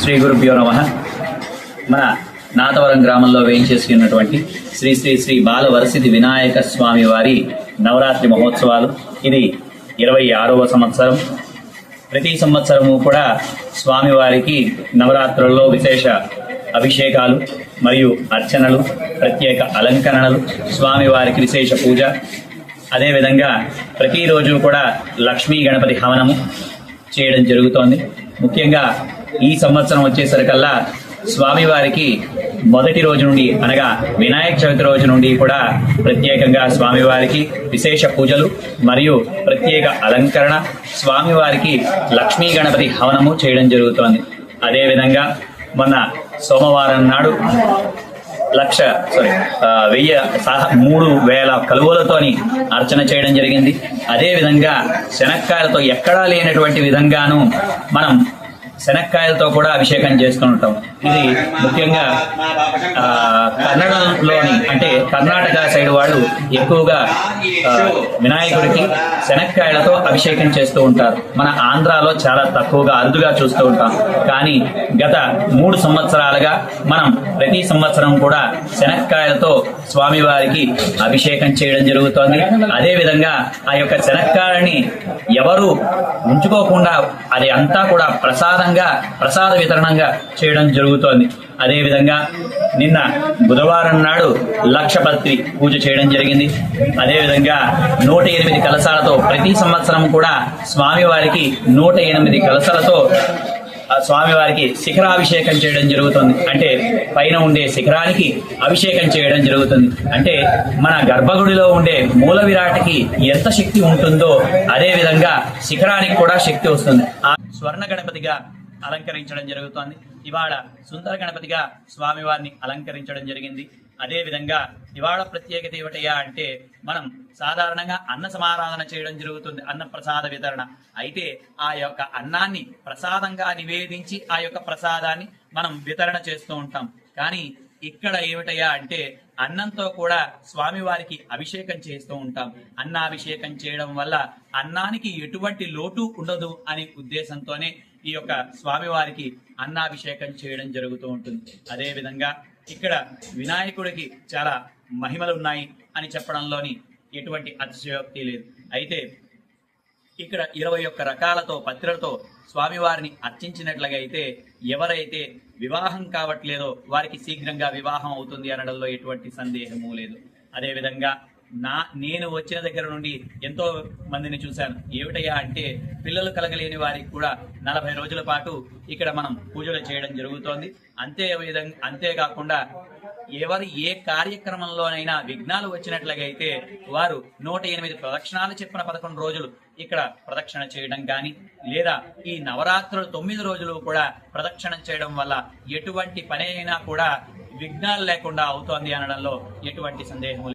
శ్రీ గురుభ్యో నమ. మన నాతవరం గ్రామంలో వేయించేసి ఉన్నటువంటి శ్రీ శ్రీ శ్రీ బాలవరసిది వినాయక స్వామి వారి నవరాత్రి మహోత్సవాలు. ఇది ఇరవై ఆరవ సంవత్సరం. ప్రతి సంవత్సరము కూడా స్వామివారికి నవరాత్రుల్లో విశేష అభిషేకాలు మరియు అర్చనలు ప్రత్యేక అలంకరణలు స్వామివారికి విశేష పూజ. అదేవిధంగా ప్రతిరోజు కూడా లక్ష్మీ గణపతి హవనము చేయడం జరుగుతోంది. ముఖ్యంగా ఈ సంవత్సరం వచ్చేసరికల్లా స్వామివారికి మొదటి రోజు నుండి అనగా వినాయక చవితి రోజు నుండి కూడా ప్రత్యేకంగా స్వామివారికి విశేష పూజలు మరియు ప్రత్యేక అలంకరణ స్వామివారికి లక్ష్మీ గణపతి హవనము చేయడం జరుగుతోంది. అదేవిధంగా మొన్న సోమవారం నాడు లక్ష సారీ వెయ్య వెయ్యి సహ మూడు వేల కలువలతోని అర్చన చేయడం జరిగింది. అదేవిధంగా శనక్కాయలతో ఎక్కడా లేనటువంటి విధంగాను మనం శనక్కాయలతో కూడా అభిషేకం చేసుకుంటాం ఇది ముఖ్యంగా ఆ, కన్నడలోని అంటే కర్ణాటక సైడ్ వాళ్ళు ఎక్కువగా వినాయకుడికి శనక్కాయలతో అభిషేకం చేస్తూ ఉంటారు. మన ఆంధ్రాలో చాలా తక్కువగా అరుదుగా చూస్తూ ఉంటాం. కానీ గత మూడు సంవత్సరాలుగా మనం ప్రతి సంవత్సరం కూడా శనక్కాయలతో స్వామివారికి అభిషేకం చేయడం జరుగుతోంది. అదే విధంగా ఆ యొక్క శనక్కాయని ఎవరు ఉంచుకోకుండా అది అంతా కూడా ప్రసాదంగా ప్రసాద వితరణంగా చేయడం జరుగుతోంది. అదేవిధంగా నిన్న బుధవారం నాడు లక్షపత్రి పూజ చేయడం జరిగింది. అదే విధంగా నూట ఎనిమిది కలశాలతో ప్రతి సంవత్సరం కూడా స్వామివారికి నూట ఎనిమిది కలశాలతో స్వామివారికి శిఖరాభిషేకం చేయడం జరుగుతుంది. అంటే పైన ఉండే శిఖరానికి అభిషేకం చేయడం జరుగుతుంది. అంటే మన గర్భగుడిలో ఉండే మూల విరాటకి ఎంత శక్తి ఉంటుందో అదే విధంగా శిఖరానికి కూడా శక్తి వస్తుంది. ఆ స్వర్ణ గణపతిగా అలంకరించడం జరుగుతోంది. ఇవాళ సుందర గణపతిగా స్వామివారిని అలంకరించడం జరిగింది. అదేవిధంగా ఇవాళ ప్రత్యేకత ఏమిటయ్యా అంటే మనం సాధారణంగా అన్న సమారాధన చేయడం జరుగుతుంది అన్న ప్రసాద వితరణ. అయితే ఆ యొక్క అన్నాన్ని ప్రసాదంగా నివేదించి ఆ యొక్క ప్రసాదాన్ని మనం వితరణ చేస్తూ ఉంటాం. కానీ ఇక్కడ ఏమిటయ్యా అంటే అన్నంతో కూడా స్వామివారికి అభిషేకం చేస్తూ ఉంటాం. అన్నాభిషేకం చేయడం వల్ల అన్నానికి ఎటువంటి లోటు ఉండదు అనే ఉద్దేశంతోనే ఈ యొక్క స్వామివారికి అన్నాభిషేకం చేయడం జరుగుతూ ఉంటుంది. అదేవిధంగా ఇక్కడ వినాయకుడికి చాలా మహిమలు ఉన్నాయి అని చెప్పడంలోని ఎటువంటి అతిశయోక్తి లేదు. అయితే ఇక్కడ ఇరవై ఒక్క రకాలతో పత్రలతో స్వామివారిని అర్చించినట్లుగా అయితే ఎవరైతే వివాహం కావట్లేదో వారికి శీఘ్రంగా వివాహం అవుతుంది అనడంలో ఎటువంటి సందేహము లేదు. అదేవిధంగా నా నేను వచ్చిన దగ్గర నుండి ఎంతో మందిని చూశాను. ఏమిటయ్యా అంటే పిల్లలు కలగలేని వారికి కూడా నలభై రోజుల పాటు ఇక్కడ మనం పూజలు చేయడం జరుగుతోంది. అంతే విధంగా అంతేకాకుండా ఎవరు ఏ కార్యక్రమంలోనైనా విఘ్నాలు వచ్చినట్లుగా అయితే వారు నూట ఎనిమిది ప్రదక్షిణాలు చెప్పిన పదకొండు రోజులు ఇక్కడ ప్రదక్షిణ చేయడం కానీ లేదా ఈ నవరాత్రులు తొమ్మిది రోజులు కూడా ప్రదక్షిణ చేయడం వల్ల ఎటువంటి పని అయినా కూడా విఘ్నాలు లేకుండా అవుతోంది అనడంలో ఎటువంటి సందేహం లేదు